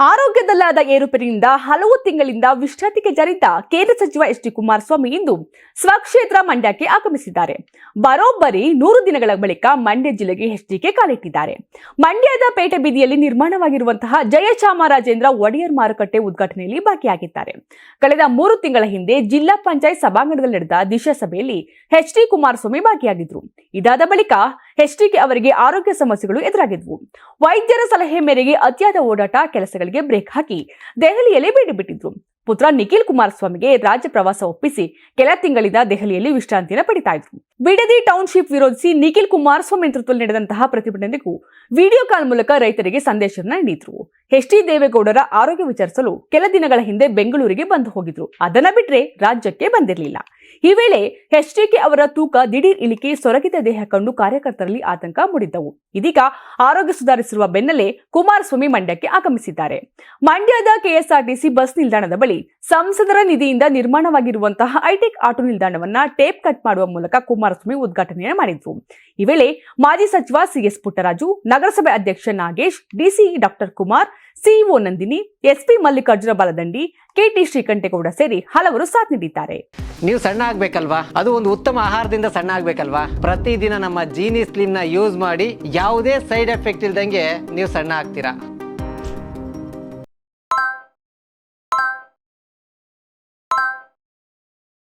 ಆರೋಗ್ಯದಲ್ಲಾದ ಏರುಪೇರಿನಿಂದ ಹಲವು ತಿಂಗಳಿಂದ ವಿಶ್ರಾಂತಿಗೆ ಜರಿತ ಕೇಂದ್ರ ಸಚಿವ ಎಚ್ ಡಿ ಕುಮಾರಸ್ವಾಮಿ ಇಂದು ಸ್ವಕ್ಷೇತ್ರ ಮಂಡ್ಯಕ್ಕೆ ಆಗಮಿಸಿದ್ದಾರೆ. ಬರೋಬ್ಬರಿ ನೂರು ದಿನಗಳ ಬಳಿಕ ಮಂಡ್ಯ ಜಿಲ್ಲೆಗೆ ಎಚ್ಡಿಕೆ ಕಾಲಿಟ್ಟಿದ್ದಾರೆ. ಮಂಡ್ಯದ ಪೇಟೆ ಬೀದಿಯಲ್ಲಿ ನಿರ್ಮಾಣವಾಗಿರುವಂತಹ ಜಯಚಾಮರಾಜೇಂದ್ರ ಒಡೆಯರ್ ಮಾರುಕಟ್ಟೆ ಉದ್ಘಾಟನೆಯಲ್ಲಿ ಭಾಗಿಯಾಗಿದ್ದಾರೆ. ಕಳೆದ ಮೂರು ತಿಂಗಳ ಹಿಂದೆ ಜಿಲ್ಲಾ ಪಂಚಾಯತ್ ಸಭಾಂಗಣದಲ್ಲಿ ನಡೆದ ದಿಶಾ ಸಭೆಯಲ್ಲಿ ಎಚ್ ಡಿ ಕುಮಾರಸ್ವಾಮಿ ಭಾಗಿಯಾಗಿದ್ರು ಇದಾದ ಬಳಿಕ ಎಚ್ಡಿಕೆ ಅವರಿಗೆ ಆರೋಗ್ಯ ಸಮಸ್ಯೆಗಳು ಎದುರಾಗಿದ್ವು. ವೈದ್ಯರ ಸಲಹೆ ಮೇರೆಗೆ ಅತಿಯಾದ ಓಡಾಟ, ಕೆಲಸಗಳಿಗೆ ಬ್ರೇಕ್ ಹಾಕಿ ದೆಹಲಿಯಲ್ಲಿ ಬೇಡಿ ಬಿಟ್ಟಿದ್ರು. ಪುತ್ರ ನಿಖಿಲ್ ಕುಮಾರಸ್ವಾಮಿಗೆ ರಾಜ್ಯ ಪ್ರವಾಸ ಒಪ್ಪಿಸಿ ಕೆಲ ತಿಂಗಳಿಂದ ದೆಹಲಿಯಲ್ಲಿ ವಿಶ್ರಾಂತಿಯನ್ನು ಪಡಿತಾ ಇದ್ರು. ಬಿಡದಿ ಟೌನ್ಶಿಪ್ ವಿರೋಧಿಸಿ ನಿಖಿಲ್ ಕುಮಾರಸ್ವಾಮಿ ನೇತೃತ್ವದಲ್ಲಿ ನಡೆದಂತಹ ಪ್ರತಿಭಟನೆಗೂ ವಿಡಿಯೋ ಕಾಲ್ ಮೂಲಕ ರೈತರಿಗೆ ಸಂದೇಶವನ್ನು ನೀಡಿದ್ರು. ಎಚ್ ಡಿ ದೇವೇಗೌಡರ ಆರೋಗ್ಯ ವಿಚಾರಿಸಲು ಕೆಲ ದಿನಗಳ ಹಿಂದೆ ಬೆಂಗಳೂರಿಗೆ ಬಂದು ಹೋಗಿದ್ರು. ಅದನ್ನ ಬಿಟ್ರೆ ರಾಜ್ಯಕ್ಕೆ ಬಂದಿರಲಿಲ್ಲ. ಈ ವೇಳೆ ಎಚ್ಡಿಕೆ ಅವರ ತೂಕ ದಿಢೀರ್ ಇಳಿಕೆ, ಸೊರಗಿದ ದೇಹ ಕಂಡು ಕಾರ್ಯಕರ್ತರಲ್ಲಿ ಆತಂಕ ಮೂಡಿದ್ದವು. ಇದೀಗ ಆರೋಗ್ಯ ಸುಧಾರಿಸಿರುವ ಬೆನ್ನಲ್ಲೇ ಕುಮಾರಸ್ವಾಮಿ ಮಂಡ್ಯಕ್ಕೆ ಆಗಮಿಸಿದ್ದಾರೆ. ಮಂಡ್ಯದ ಕೆಎಸ್ಆರ್ಟಿಸಿ ಬಸ್ ನಿಲ್ದಾಣದ ಬಳಿ ಸಂಸದರ ನಿಧಿಯಿಂದ ನಿರ್ಮಾಣವಾಗಿರುವಂತಹ ಐಟೆಕ್ ಆಟೋ ನಿಲ್ದಾಣವನ್ನ ಟೇಪ್ ಕಟ್ ಮಾಡುವ ಮೂಲಕ ಕುಮಾರಸ್ವಾಮಿ ಉದ್ಘಾಟನೆಯನ್ನು ಮಾಡಿದ್ರು. ಈ ವೇಳೆ ಮಾಜಿ ಸಚಿವ ಸಿಎಸ್ ಪುಟ್ಟರಾಜು, ನಗರಸಭೆ ಅಧ್ಯಕ್ಷ Nagesh, DC doctor Kumar CEO Nandini, SP Mallikarjuna Baladandi, KT Srikantegowda ಸೇರಿ ಹಲವರು ಸಾಥ್ ನೀಡಿದ್ದಾರೆ. ನೀವು ಸಣ್ಣ ಆಗ್ಬೇಕಲ್ವಾ? ಅದು ಒಂದು ಉತ್ತಮ ಆಹಾರದಿಂದ ಸಣ್ಣ ಆಗ್ಬೇಕಲ್ವಾ? ಪ್ರತಿದಿನ ನಮ್ಮ ಜೀನಿ ಸ್ಲಿಮ್ನ ಯೂಸ್ ಮಾಡಿ ಯಾವುದೇ ಸೈಡ್ ಎಫೆಕ್ಟ್ ಇಲ್ದಂಗೆ ನೀವು ಸಣ್ಣ ಆಗ್ತೀರಾ?